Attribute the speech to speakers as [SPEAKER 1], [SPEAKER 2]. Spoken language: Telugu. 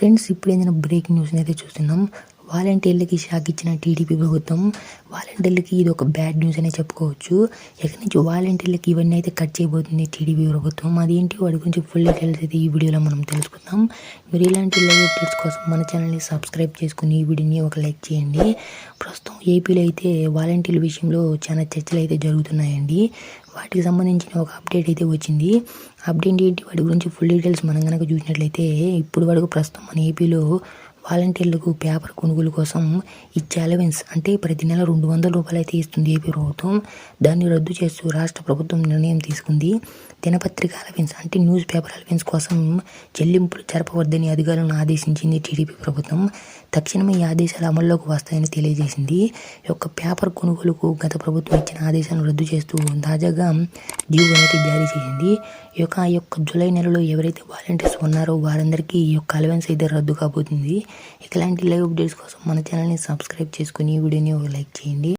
[SPEAKER 1] ఫ్రెండ్స్ ఇప్పుడు ఏదైనా బ్రేకింగ్ న్యూస్ని అయితే చూస్తున్నాం. వాలంటీర్లకి షాక్ ఇచ్చిన టీడీపీ ప్రభుత్వం వాలంటీర్లకి ఇది ఒక బ్యాడ్ న్యూస్ అనే చెప్పుకోవచ్చు. ఎక్కడి నుంచి వాలంటీర్లకి ఇవన్నీ అయితే కట్ చేయబోతుంది టీడీపీ ప్రభుత్వం? అదేంటి వాటి గురించి ఫుల్ డీటెయిల్స్ అయితే ఈ వీడియోలో మనం తెలుసుకుందాం. మీరు ఇలాంటి లైవ్ అప్డేట్స్ కోసం మన ఛానల్ని సబ్స్క్రైబ్ చేసుకుని ఈ వీడియోని ఒక లైక్ చేయండి. ప్రస్తుతం ఏపీలో అయితే వాలంటీర్ల విషయంలో చాలా చర్చలు అయితే జరుగుతున్నాయండి. వాటికి సంబంధించిన ఒక అప్డేట్ అయితే వచ్చింది. అప్డేట్ ఏంటి? వాటి గురించి ఫుల్ డీటెయిల్స్ మనం కనుక చూసినట్లయితే ఇప్పుడు వరకు ప్రస్తుతం మన ఏపీలో వాలంటీర్లకు పేపర్ కొనుగోలు కోసం ఇచ్చే అలవెన్స్ అంటే ప్రతి నెల రెండు వందల రూపాయలు అయితే ఇస్తుంది ఏపీ ప్రభుత్వం. దాన్ని రద్దు చేస్తూ రాష్ట్ర ప్రభుత్వం నిర్ణయం తీసుకుంది. దినపత్రిక అలవెన్స్ అంటే న్యూస్ పేపర్ అలవెన్స్ కోసం చెల్లింపులు జరపవద్దని అధికారులను ఆదేశించింది టీడీపీ ప్రభుత్వం. తక్షణమే ఈ ఆదేశాలు అమల్లోకి వస్తాయని తెలియజేసింది. ఈ యొక్క పేపర్ కొనుగోలుకు గత ప్రభుత్వం ఇచ్చిన ఆదేశాలను రద్దు చేస్తూ తాజాగా జీవో జారీ చేసింది. ఈ యొక్క ఈ యొక్క జూలై నెలలో ఎవరైతే వాలంటీర్స్ ఉన్నారో వారందరికీ ఈ యొక్క అలవెన్స్ అయితే రద్దు కాబోతుంది. ఇలాంటి లైవ్ అప్డేట్స్ కోసం మన ఛానల్ని సబ్స్క్రైబ్ చేసుకుని ఈ వీడియోని ఒక లైక్ చేయండి.